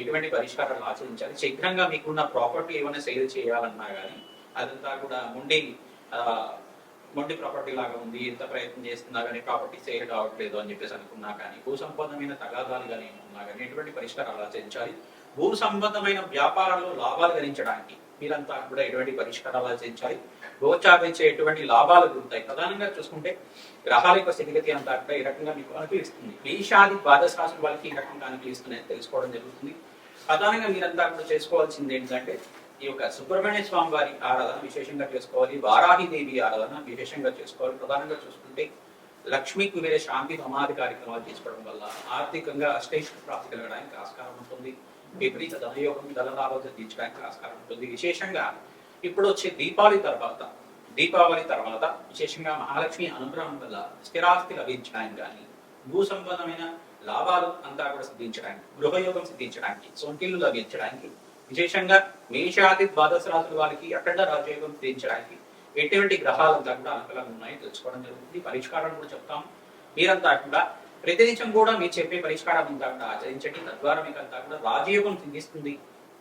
ఎటువంటి పరిష్కారాలు ఆచరించాలి? శీఘ్రంగా మీకున్న ప్రాపర్టీ ఏమైనా సేల్ చేయాలన్నా కానీ అదంతా కూడా ముండి మొండి ప్రాపర్టీ లాగా ఉంది ఎంత ప్రయత్నం చేస్తున్నా కానీ ప్రాపర్టీ సేల్ కావట్లేదు అని చెప్పేసి అనుకున్నా కానీ భూ సంబంధమైన తగాదాలు కానీ ఉన్నా కానీ ఎటువంటి పరిష్కారాలు ఆచరించాలి? భూ సంబంధమైన వ్యాపారాల్లో లాభాలు గణించడానికి మీరంతా కూడా ఎటువంటి పరిష్కారాలు ఆచరించాలి? గోచారించే ఎటువంటి లాభాలు గురుతాయి ప్రధానంగా చూసుకుంటే గ్రహాల యొక్క స్థితిగతి అంతా కూడా ఈ రకంగా మీకు అనుకూలిస్తుంది. మేషాది ద్వాదశ రాశుల వాళ్ళకి ఈ రకంగా అనుకూలిస్తుంది తెలుసుకోవడం జరుగుతుంది. ప్రధానంగా మీరంతా కూడా చేసుకోవాల్సింది ఏంటంటే ఈ యొక్క సుబ్రహ్మణ్య స్వామి వారి ఆరాధన విశేషంగా చేసుకోవాలి వారాహి దేవి ఆరాధన విశేషంగా చేసుకోవాలి. ప్రధానంగా చూసుకుంటే లక్ష్మీ కుబేర శాంతి సమాధి కార్యక్రమాలు చేసుకోవడం వల్ల ఆర్థికంగా అష్టైష్ట ప్రాప్తి కలగడానికి ఆస్కారం ఉంటుంది. విపరీత ధనయోగం ధనలాభం తీర్చడానికి ఆస్కారం ఉంటుంది. విశేషంగా ఇప్పుడు వచ్చే దీపావళి తర్వాత దీపావళి తర్వాత విశేషంగా మహాలక్ష్మి అనుగ్రహం వల్ల స్థిరాస్తి లభించడానికి కానీ భూ సంబంధమైన లాభాలు అంతా కూడా సిద్ధించడానికి గృహయోగం సిద్ధించడానికి సొంటిల్లు లభించడానికి విశేషంగా మేషాది ద్వాదశ రాత్రుల వారికి అఖండ రాజయోగం సిద్ధించడానికి ఎటువంటి గ్రహాలు అంతా కూడా అనుకూలంగా ఉన్నాయో తెలుసుకోవడం జరుగుతుంది. పరిష్కారం కూడా చెప్తాం. మీరంతా కూడా ప్రతినిత్యం కూడా మీరు చెప్పే పరిష్కారం అంతా కూడా ఆచరించండి. తద్వారా మీకు అంతా కూడా రాజయోగం సిద్ధిస్తుంది.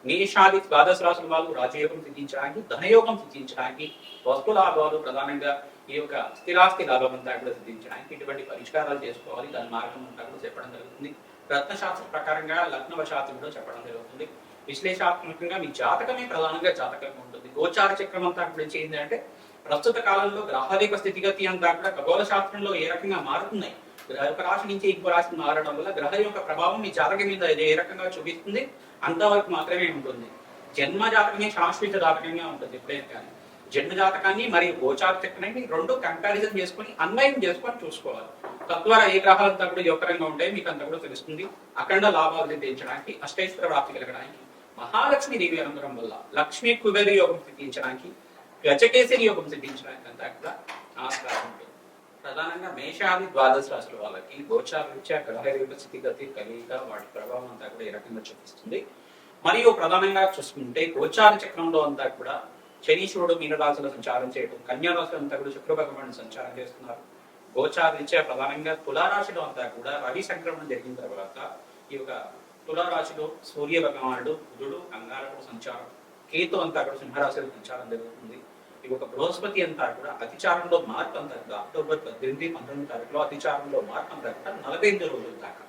మేషాది ద్వాదశ రాసుల వాళ్ళు రాజయోగం సిద్ధించడానికి ధనయోగం సిద్ధించడానికి వస్తు లాభాలు ప్రధానంగా ఈ యొక్క స్థిరాస్తి లాభం అంతా కూడా సిద్ధించడానికి ఇటువంటి పరిష్కారాలు చేసుకోవాలి. దాని మార్గం అంతా కూడా చెప్పడం జరుగుతుంది. రత్నశాస్త్ర ప్రకారంగా లగ్నవశాస్త్రం కూడా చెప్పడం జరుగుతుంది. విశ్లేషాత్మకంగా మీ జాతకమే ప్రధానంగా జాతకంగా ఉంటుంది. గోచార చక్రం అంతా గురించి ఏంటంటే ప్రస్తుత కాలంలో గ్రహాల యొక్క స్థితిగతి అంతా కూడా ఖగోళ శాస్త్రంలో ఏ రకంగా మారుతున్నాయి? గ్రహ ఒక రాశి నుంచి ఇంకో రాశి మారడం వల్ల గ్రహ యొక్క ప్రభావం మీ జాతకం మీద ఏ రకంగా చూపిస్తుంది? అంతవరకు మాత్రమే ఉంటుంది. జన్మ జాతకమే శాశ్వత జాతకంగా ఉంటుంది ఎప్పుడైనా కానీ. జన్మ జాతకాన్ని మరియు గోచార చక్రాన్ని రెండు కంపారిజన్ చేసుకొని అన్వయం చేసుకొని చూసుకోవాలి. తద్వారా ఏ గ్రహాలంతా కూడా యోగకరంగా ఉంటాయి మీకు అంతా కూడా తెలుస్తుంది. అఖండ లాభాలు సిద్ధించడానికి అష్టైశ్వర ప్రాప్తి కలగడానికి మహాలక్ష్మి దేవి అనుగ్రహం వల్ల లక్ష్మీ కుబేర యోగం సిద్ధించడానికి గజకేసరి యోగం సిద్ధించడానికి అంతా కూడా ఆస్కారం ఉంటుంది. ప్రధానంగా మేషాది ద్వాదశ రాశుల వాళ్ళకి గోచార రీత్యా గ్రహ యొక్క స్థితిగతి కలిగిక వాటి ప్రభావం అంతా కూడా ఈ రకంగా చూపిస్తుంది. మరియు ప్రధానంగా చూసుకుంటే గోచార చక్రంలో అంతా కూడా శనీశ్వరుడు మీనరాశిలో సంచారం చేయడం కన్యారాశుల అంతా కూడా శుక్ర భగవాను సంచారం చేస్తున్నారు. గోచారీత్యా ప్రధానంగా తులారాశిలో అంతా కూడా రవి సంక్రమణం జరిగిన తర్వాత ఈ యొక్క తులారాశిలో సూర్య భగవానుడు బుధుడు అంగారకుడు సంచారం కేతు అంతా కూడా సింహరాశిలో సంచారం జరుగుతుంది. ఈ యొక్క బృహస్పతి అంతా కూడా అతిచారంలో మార్పు అంతా కూడా అక్టోబర్ పద్దెనిమిది పంతొమ్మిది తారీఖులో అతిచారంలో మార్పు అంతా కూడా నలభై ఎనిమిది రోజుల దాకా.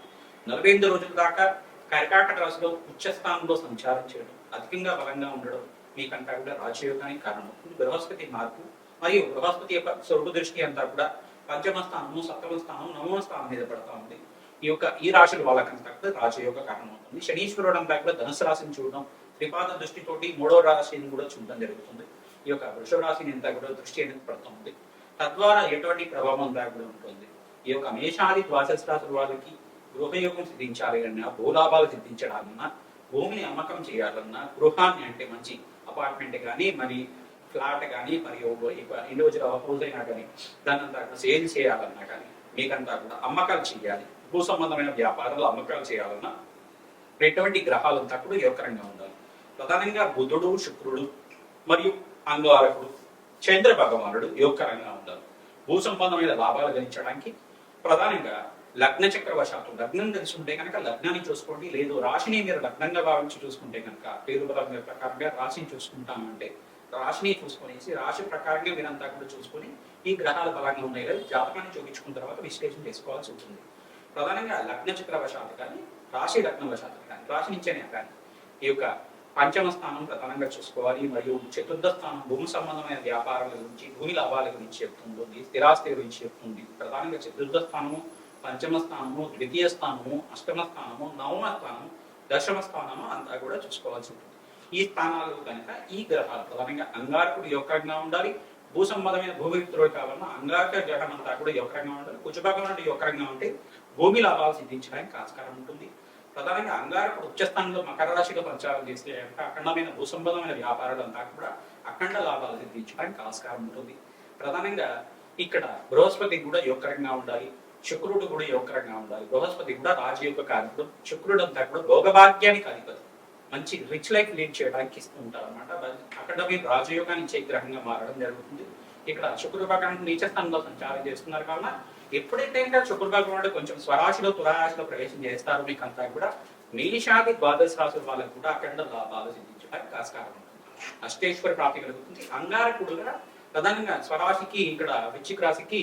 నలభై ఎనిమిది రోజుల దాకా కర్కాటక రాశిలో ఉచ్చ స్థానంలో సంచారం చేయడం అధికంగా బలంగా ఉండడం మీకంతా కూడా రాజయోగానికి కారణమవుతుంది బృహస్పతి మార్పు. మరియు బృహస్పతి యొక్క స్వర్గ దృష్టి అంతా కూడా పంచమ స్థానము సప్తమ స్థానం నవమ స్థానం మీద పడతా ఉంది. ఈ యొక్క ఈ రాశుల వాళ్ళకంతా కూడా రాజయోగ కారణమవుతుంది. శనీశ్వరుడు అంతా కూడా ధనుసు రాశిని చూడడం త్రిపాద దృష్టితోటి మూడో రాశిని కూడా చూడడం జరుగుతుంది. ఈ యొక్క వృషభ రాశిని అంతా కూడా దృష్టి అనేది పడుతుంది తద్వారా ఎటువంటి ప్రభావం లేకుండా ఉంటుంది. ఈ యొక్క మేషాది ద్వాదశ రాశుల వాళ్ళకి గృహయోగం సిద్ధించాలి అన్నా భూలాభాలు సిద్ధించడాలన్నా భూమిని అమ్మకం చేయాలన్నా గృహాన్ని అంటే మంచి అపార్ట్మెంట్ కానీ మరి ఫ్లాట్ కానీ మరియు ఇండివిజువల్ హౌస్ అయినా కానీ దాన్ని అంతా కూడా సేల్ చేయాలన్నా కానీ మీకంతా కూడా అమ్మకాలు చేయాలి. భూ సంబంధమైన వ్యాపారాలు అమ్మకాలు చేయాలన్నా ఎటువంటి గ్రహాలంతా కూడా యోగకరంగా ఉండాలి. ప్రధానంగా బుధుడు శుక్రుడు మరియు అంగారకుడు చంద్ర భగవానుడు యోగకరంగా ఉండాలి. భూ సంబంధమైన లాభాలు గణించడానికి ప్రధానంగా లగ్న చక్రవశాత్తు లగ్నం తెలిసి ఉంటే కనుక లగ్నాన్ని చూసుకోండి. లేదు రాశిని మీరు లగ్నంగా భావించి చూసుకుంటే కనుక పేరు బలం ప్రకారంగా రాశిని చూసుకుంటామంటే రాశిని చూసుకొనేసి రాశి ప్రకారంగా మీరంతా కూడా చూసుకొని ఈ గ్రహాలు బలంగా ఉన్నాయి లేదా జాతకాన్ని చూపించుకున్న తర్వాత విశ్లేషణ చేసుకోవాల్సి ఉంటుంది. ప్రధానంగా లగ్న చక్రవశాత్తు కానీ రాశి లగ్నవశాత్తు కానీ రాశి నుంచేనే కానీ ఈ యొక్క పంచమ స్థానం ప్రధానంగా చూసుకోవాలి. మరియు చతుర్థ స్థానం భూమి సంబంధమైన వ్యాపారాల గురించి భూమి లాభాల గురించి చెప్తుంది స్థిరాస్తి గురించి చెప్తుంది. ప్రధానంగా చతుర్థ స్థానము పంచమ స్థానము ద్వితీయ స్థానము అష్టమ స్థానము నవమ స్థానము దశమ స్థానము అంతా కూడా చూసుకోవాల్సి ఉంటుంది. ఈ స్థానాలు కనుక ఈ గ్రహాలు ప్రధానంగా అంగారకుడు యొక్కరంగా ఉండాలి? భూ సంబంధమైన భూమిత్రుడు కావాలన్నా అంగారక గ్రహం అంతా కూడా యొక్కరంగా ఉండాలి? కుజభగవానుడు యొక్కరంగా ఉంటే భూమి లాభాలు సిద్ధించడానికి ఆస్కారం ఉంటుంది. ప్రధానంగా అంగారకుడు ఉచ్చస్థానంలో మకర రాశిగా ప్రచారం చేస్తే అఖండమైన భూ సంబంధమైన వ్యాపారాలు అంతా కూడా అఖండ లాభాలు సిద్ధించడానికి ఆస్కారం ఉంటుంది. ప్రధానంగా ఇక్కడ బృహస్పతి కూడా యోగకరంగా ఉండాలి? శుక్రుడు కూడా యోగకరంగా ఉండాలి. బృహస్పతి కూడా రాజయోగ కారకుడు శుక్రుడు అంతా కూడా భోగభాగ్యానికి అధిపతి. మంచి రిచ్ లైఫ్ లీడ్ చేయడానికి ఇస్తూ ఉంటారు అనమాట అక్కడ మీరు రాజయోగాన్ని ఇచ్చే గ్రహంగా మారడం జరుగుతుంది. ఇక్కడ శుక్రుడు భగవాన్ నీచ స్థానంలో సంచారం చేస్తున్నారు కావున ఎప్పుడైతే ఇంకా శుక్రుడు భగవానుడు కొంచెం స్వరాశిలో తులారాశిలో ప్రవేశం చేస్తారు మీకు అంతా కూడా మేషాది ద్వాదశ రాశుల వాళ్ళకు కూడా అఖండ లాభాలు సిద్ధించడానికి ఆస్కారం ఉంటుంది. అష్టేశ్వర ప్రాప్తి కలుగుతుంది. అంగారకుడుగా ప్రధానంగా స్వరాశికి ఇక్కడ వృచ్చిక రాశికి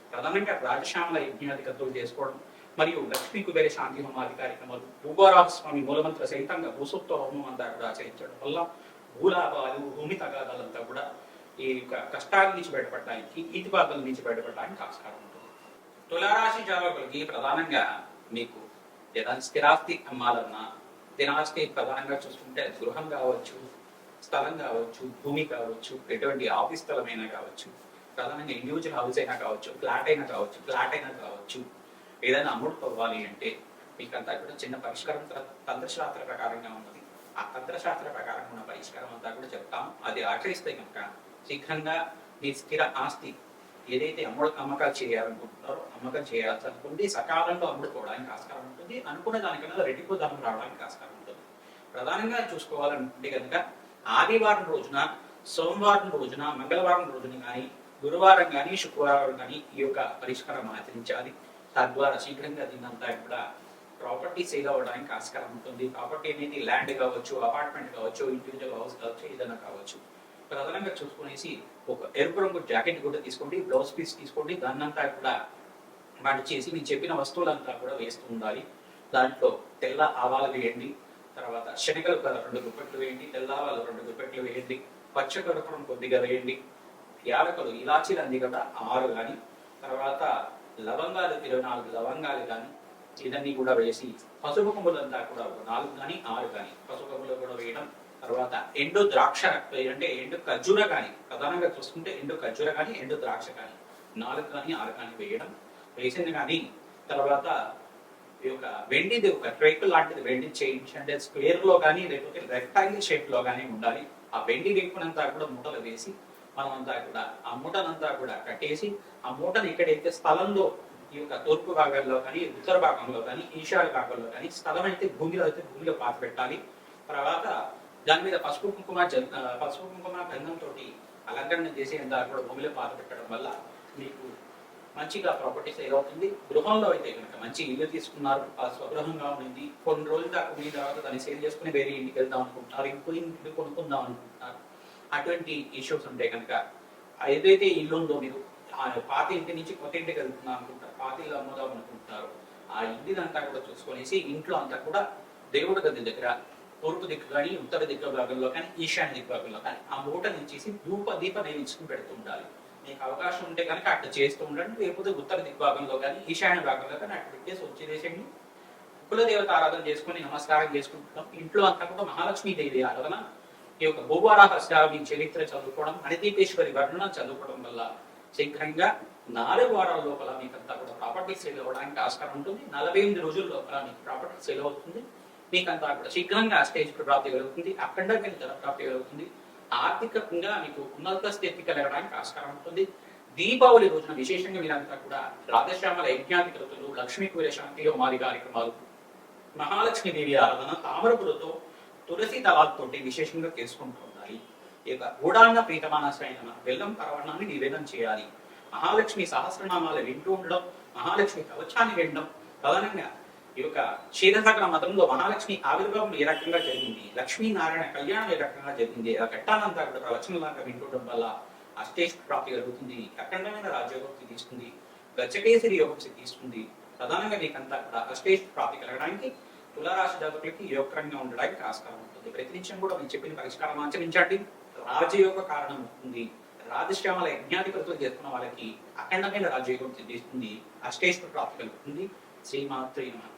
ప్రధానంగా రాజశ్యామల యజ్ఞాధికతులు చేసుకోవడం మరియు లక్ష్మీ కుబేర శాంతి హోమాది కార్యక్రమాలు భూగోరాహ స్వామి మూలమంత్ర సహితంగా భూసూక్త హోమం అంతా కూడా ఆచరించడం వల్ల భూలాభాలు భూమి తగాదాలంతా కూడా ఈ యొక్క కష్టాల నుంచి బయటపడడానికి ఈతి నుంచి బయటపడడానికి ఆస్కారం ఉంటుంది. తులారాశి జాతకులకి ప్రధానంగా మీకు ఏదైనా స్థిరాస్తి అమ్మాలన్నా స్థిరాస్తి ప్రధానంగా చూసుకుంటే గృహం కావచ్చు స్థలం కావచ్చు భూమి కావచ్చు ఎటువంటి ఆఫీస్ స్థలమైనా కావచ్చు ప్రధానంగా ఇండివిజువల్ హౌస్ అయినా కావచ్చు ఫ్లాట్ అయినా కావచ్చు ఫ్లాట్ అయినా కావచ్చు ఏదైనా అమ్ముడుకోవాలి అంటే మీకు అంతా కూడా చిన్న పరిష్కారం తంత్రశాస్త్ర ప్రకారంగా ఉన్నది. ఆ తంత్రశాస్త్ర ప్రకారం ఉన్న పరిష్కారం అంతా కూడా చెప్తాం. అది ఆచరిస్తే కనుక శీఘ్రంగా మీ స్థిర ఆస్తి ఏదైతే అమ్ముడు అమ్మకాలు చేయాలనుకుంటున్నారో అమ్మకం చేయాల్సి అనుకుంది సకాలంలో అమ్ముడుకోవడానికి ఆస్కారం ఉంటుంది. అనుకున్న దానికన్నా రెట్టింపు ధనం రావడానికి ఆస్కారం ఉంటుంది. ప్రధానంగా చూసుకోవాలనుకుంటే కనుక ఆదివారం రోజున సోమవారం రోజున మంగళవారం రోజున కానీ గురువారం కానీ శుక్రవారం కానీ ఈ యొక్క పరిష్కారం ఆచరించాలి. తద్వారా శీఘ్రంగా దీన్నంతా కూడా ప్రాపర్టీ సేల్ అవ్వడానికి ఆస్కారం ఉంటుంది. ప్రాపర్టీ అనేది ల్యాండ్ కావచ్చు అపార్ట్మెంట్ కావచ్చు ఇండివిజువల్ హౌస్ కావచ్చు ఏదైనా కావచ్చు. ప్రధానంగా చూసుకునేసి ఒక ఎరుపు రంగు జాకెట్ కూడా తీసుకోండి బ్లౌజ్ పీస్ తీసుకోండి. దాన్నంతా కూడా వాటి చేసి నేను చెప్పిన వస్తువులంతా కూడా వేస్తూ ఉండాలి. దాంట్లో తెల్ల ఆవాలు వేయండి. తర్వాత శనగలు రెండు దుప్పట్లు వేయండి తెల్ల ఆవాలు రెండు దుప్పట్లు వేయండి. పచ్చ కడుపురం కొద్దిగా వేయండి. యాలకులు ఇలాచీలు అంది కూడా ఆరు కానీ తర్వాత లవంగాలు ఇరవై నాలుగు లవంగాలు కానీ ఇదన్నీ కూడా వేసి పసుపు కొమ్ములంతా కూడా నాలుగు కానీ ఆరు కానీ పసుపు కొమ్ములు కూడా వేయడం. తర్వాత ఎండు ద్రాక్ష అంటే ఎండు ఖర్జూర కానీ ప్రధానంగా చూసుకుంటే ఎండు ఖర్జూర కానీ ఎండు ద్రాక్ష కానీ నాలుగు కానీ ఆరు కానీ వేయడం. వేసింది కానీ తర్వాత ఈ యొక్క వెండిది ఒక ట్రేక్ లాంటిది వెండి చేయించి అంటే స్క్వేర్లో కానీ లేకపోతే రెక్టాంగిల్ షేప్లో కానీ ఉండాలి. ఆ వెండి రేకునంతా కూడా మూటలు వేసి స్థలం అంతా కూడా ఆ మూటనంతా కూడా కట్టేసి ఆ మూటను ఎక్కడైతే స్థలంలో ఈ యొక్క తూర్పు భాగాల్లో కానీ ఉత్తర భాగంలో కానీ ఈశాన్య భాగంలో కానీ స్థలం అయితే భూమిలో అయితే భూమిలో పాత పెట్టాలి. తర్వాత దాని మీద పసుపు కుంకుమ పసుపు కుంకుమ గంధంతో అలంకరణ చేసే అంతా కూడా భూమిలో పాత పెట్టడం వల్ల మీకు మంచిగా ప్రాపర్టీ సేల్ అవుతుంది గృహంలో అయితే కనుక మంచి ఇల్లు తీసుకున్నారు ఆ స్వగృహంగా ఉండింది. కొన్ని రోజులు దాకా మీ తర్వాత దాన్ని సేల్ చేసుకుని వేరే ఇంటికి వెళ్దాం అనుకుంటున్నారు ఇంకో ఇల్లు కొనుక్కుందాం అనుకుంటున్నారు. అటువంటి ఇష్యూస్ ఉంటే కనుక ఏదైతే ఇల్లు ఉందో మీరు పాత ఇంటి నుంచి కొత్త ఇంటికి వెళ్తున్నాం అనుకుంటారు పాత ఇల్లు అమ్ముదాం అనుకుంటున్నారు ఆ ఇంటిదంతా కూడా చూసుకొనేసి ఇంట్లో అంతా కూడా దేవుడి గది దగ్గర తూర్పు దిక్కు కానీ ఉత్తర దిక్కు భాగంలో కానీ ఈశాన్య దిక్కు భాగంలో కానీ ఆ మూట నుంచేసి ధూప దీప నైవేద్యం పెడుతూ ఉండాలి. మీకు అవకాశం ఉంటే కనుక అట్లా చేస్తూ ఉండండి లేకపోతే ఉత్తర దిగ్భాగంలో కానీ ఈశాన్య భాగంలో కానీ అట్లా పెట్టేసి వచ్చేసేయండి కులదేవత ఆరాధన చేసుకుని నమస్కారం చేసుకుంటున్నాం. ఇంట్లో అంతా కూడా మహాలక్ష్మి దేవి ఆరాధన. ఈ యొక్క భూవారాహ శ్రావి చరిత్ర చదువుకోవడం అనితీపేశ్వరి వర్ణన చదువుకోవడం వల్ల శీఘ్రంగా నాలుగు వారాల లోపల మీకంతా కూడా ప్రాపర్టీ సేల్ అవ్వడానికి ఆస్కారం ఉంటుంది. నలభై ఎనిమిది రోజుల లోపల మీకు ప్రాపర్టీ సేల్ అవుతుంది. మీకంతా కూడా శీఘ్రంగా స్టేజ్ ప్రాప్తి కలుగుతుంది అఖండంగా ధర ప్రాప్తి కలుగుతుంది ఆర్థికంగా మీకు ఉన్నత స్థితి కలగడానికి ఆస్కారం ఉంటుంది. దీపావళి రోజున విశేషంగా మీరంతా కూడా రాధశ్యామల యజ్ఞాధికృతులు లక్ష్మీ కూర శాంతి హోమాది కార్యక్రమాలు మహాలక్ష్మి దేవి ఆరాధన తామరపులతో తులసి దళాలతోటి విశేషంగా చేసుకుంటూ ఉండాలి. ఇక గూఢాంగ ప్రీతమానశ్రైన బెల్లం పరవణాన్ని నివేదన చేయాలి. మహాలక్ష్మి సహస్రనామాలు వింటూ ఉండడం మహాలక్ష్మి కవచాన్ని వినడం ప్రధానంగా ఈ యొక్క క్షీరసకర మతంలో మహాలక్ష్మి ఆవిర్భావం ఏ రకంగా జరిగింది లక్ష్మీనారాయణ కళ్యాణం ఏ రకంగా జరిగింది ఆ ఘట్టాలంతా కూడా ప్రవచనలాగా వింటుండడం వల్ల అష్టేష్ ప్రాప్తి కలుగుతుంది అఖండమైన రాజ్యోగం తీసుకుంది గచ్చకేసరి యోగం తీసుకుంది. ప్రధానంగా మీకంతా కూడా అష్టేష్ ప్రాప్తి కలగడానికి తులారాశి జాతకులకి యోగకరంగా ఉండడానికి ఆస్కారం ఉంటుంది. ప్రతినిత్యం కూడా మీరు చెప్పిన పరిష్కారం ఆచరించండి. రాజయోగ కారణం అవుతుంది రాజశ్యామల యజ్ఞాధిపతులు చేసుకున్న వాళ్ళకి అఖండమైన రాజయోగం సిద్ధిస్తుంది. అష్టేశ్వర ప్రాప్తి కలుగుతుంది. శ్రీమాత్రి నమః.